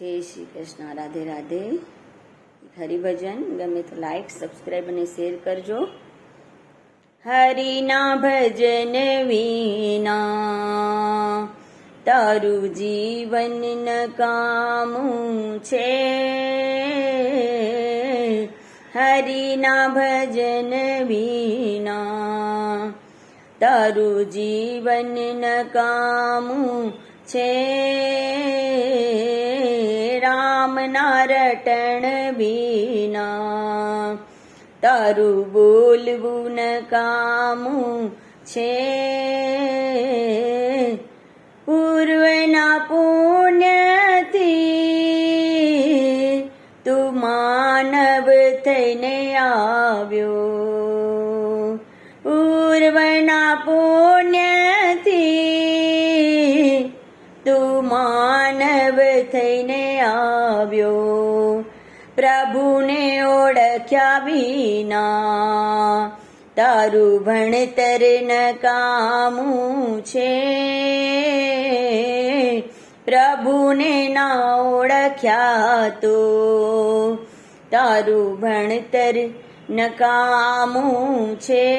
જય શ્રી કૃષ્ણ, રાધે રાધે. હરિભજન, ગમે તો લાઈક સબસ્ક્રાઈબ અને શેર કરજો. હરિના ભજન વિના તારું જીવન નકામું છે. હરિના ભજન વિના તારું જીવન નકામું છે. રામના રટણ વિના. તારું બોલવું નકામું છે. પૂર્વના પુણ્યથી આવ્યો. પ્રભુને ઓળખ્યા વિના તારું ભણતર નકામું છે. પ્રભુને ના ઓળખ્યા તો તારું ભણતર નકામું છે.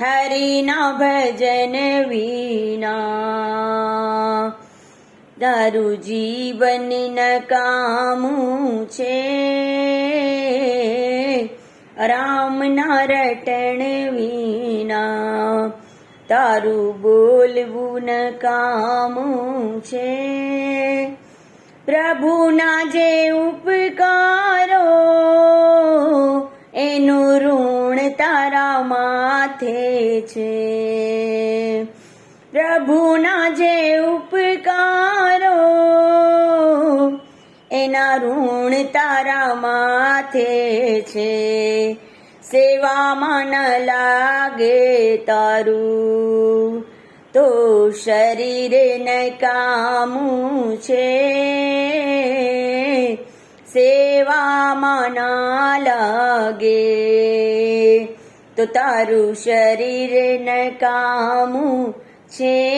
હરિના ભજન વિના તારું જીવન નકામું છે. રામના રટણ વિના તારું બોલવું નકામું છે. પ્રભુના જે ઉપકારો, એનું ઋણ તારા માથે છે. પ્રભુના જે ઉપકારો, એના ઋણ તારા માથે છે. સેવામાં ન લાગે તારું, તો શરીર નકામું છે. સેવામાં ના લાગે, તો તારું શરીર નકામું છે.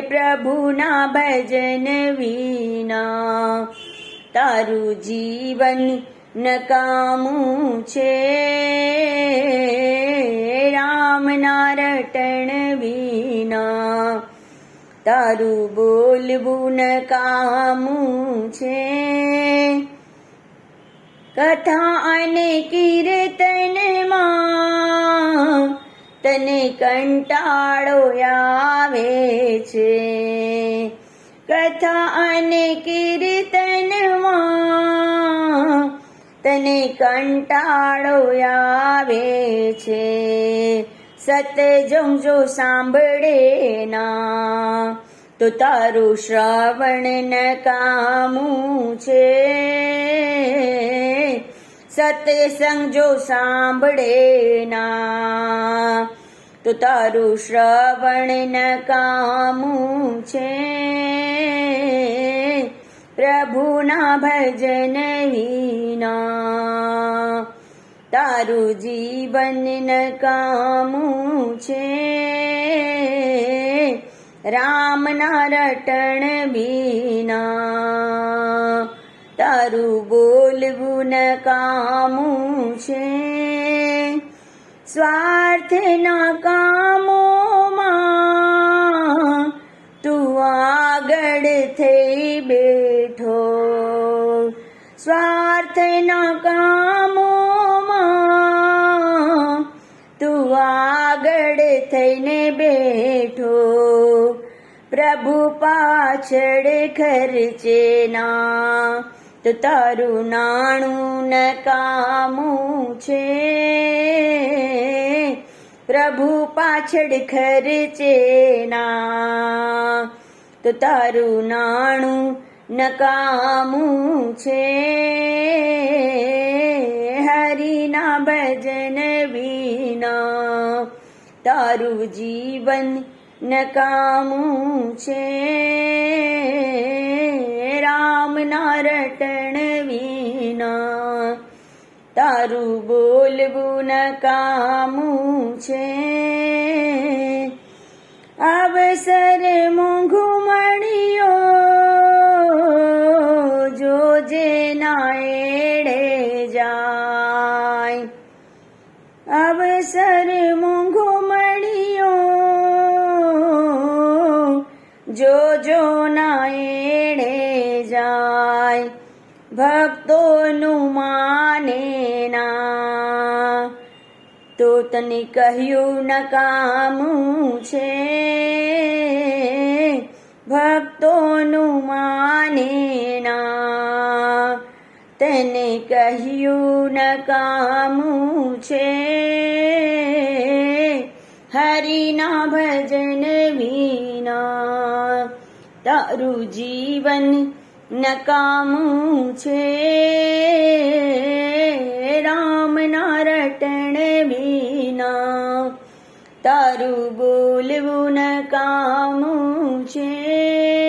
પ્રભુના ભજન વિના તારું જીવન નકામું છે. રામના રટણ વિના તારું બોલવું નકામું છે. કથા અને કીર્તનમાં તને કંટાળો આવે છે. કથા અને કીર્તનમાં તને કંટાળો આવે છે. સતજમ જો સાંભળે ના, તો તારું શ્રવણ કામું છે. સત્સંગ જો સાંભળે ના તો તારું શ્રવણ કામું છે. પ્રભુના ભજન વિના તારું જીવન કામું છે. રામના રટણ વિના. તારું બોલવું કામું છે. સ્વાર્થના કામોમાં તું આગળ થઈ બેઠો. સ્વાર્થના કામોમાં તું આગળ થઈને બેઠો. પ્રભુ પાછળ ખર્ચે ના તો તારું નાણું નકામું છે. પ્રભુ પાછળ ખર્ચે ના. તો તારું નાણું નકામું છે. હરિના ભજન વિના તારું જીવન નકામું છે. રામના રટણ વિના તારું બોલવું નકામું છે. અવસર મોંઘું મળ્યો જોજે ના એડે જાય. અવસર મોંઘું મળ્યો જોજો ના એડે જાય. ભક્તોનું માને ના. તો તને કહ્યું, નકામું છે. ભક્તોનું માને ના. તેને કહ્યું, નકામું છે. હરિના ભજન વિના તારું જીવન નકામું છે. રામના રટણ વિના તારું બોલવું નકામું છે.